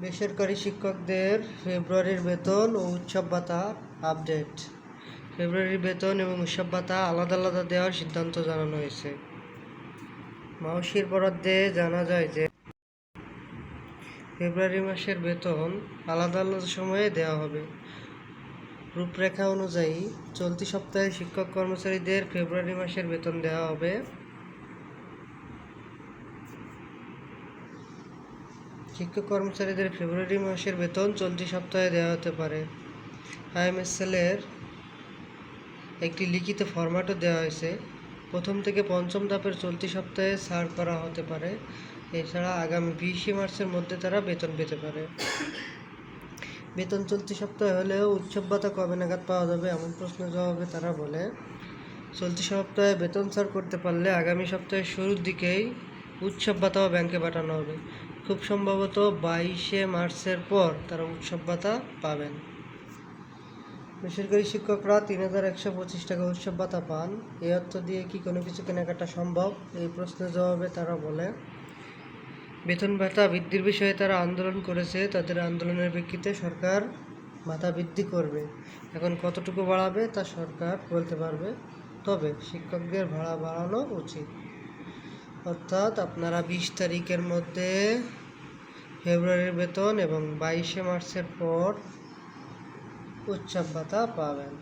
বেসরকারি শিক্ষকদের ফেব্রুয়ারির বেতন ও উৎসব ভাতা আপডেট ফেব্রুয়ারির বেতন এবং উৎসব ভাতা আলাদা আলাদা দেওয়ার সিদ্ধান্ত জানানো হয়েছে। মাউসির বরাদ্দে জানা যায় যে, ফেব্রুয়ারি মাসের বেতন আলাদা আলাদা সময়ে দেওয়া হবে। রূপরেখা অনুযায়ী চলতি সপ্তাহে শিক্ষক কর্মচারীদের ফেব্রুয়ারি মাসের বেতন দেওয়া হবে শিক্ষক কর্মচারীদের ফেব্রুয়ারি মাসের বেতন চলতি সপ্তাহে দেওয়া হতে পারে। আইএমএসএল এর একটি লিখিত ফরম্যাটও দেওয়া হয়েছে। প্রথম থেকে পঞ্চম ধাপের চলতি সপ্তাহে ছাড় করা হতে পারে। এছাড়া আগামী বিশে মার্চের মধ্যে তারা বেতন পেতে পারে। বেতন চলতি সপ্তাহে হলেও উৎসব ভাতা কবে নাগাদ পাওয়া যাবে এমন প্রশ্নের জবাবে তারা বলে, চলতি সপ্তাহে বেতন ছাড় করতে পারলে আগামী সপ্তাহের শুরুর দিকেই উৎসব ভাতাও ব্যাংকে পাঠানো হবে। খুব সম্ভবত বাইশে মার্চের পর তারা উৎসব ভাতা পাবেন। বেসরকারি শিক্ষকরা তিন হাজার একশো পঁচিশ টাকা উৎসব ভাতা পান। এই অর্থ দিয়ে কি কোনো কিছু কেনাকাটা সম্ভব? এই প্রশ্নের জবাবে তারা বলে, বেতন ভাতা বৃদ্ধির বিষয়ে তারা আন্দোলন করেছে, তাদের আন্দোলনের প্রেক্ষিতে সরকার ভাতা বৃদ্ধি করবে। এখন কতটুকু বাড়াবে তা সরকার বলতে পারবে, তবে শিক্ষকদের ভাড়া বাড়ানো উচিত। অর্থাৎ আপনারা বিশ তারিখের মধ্যে ফেব্রুয়ারির বেতন এবং বাইশে মার্চের পর উৎসব ভাতা পাবেন।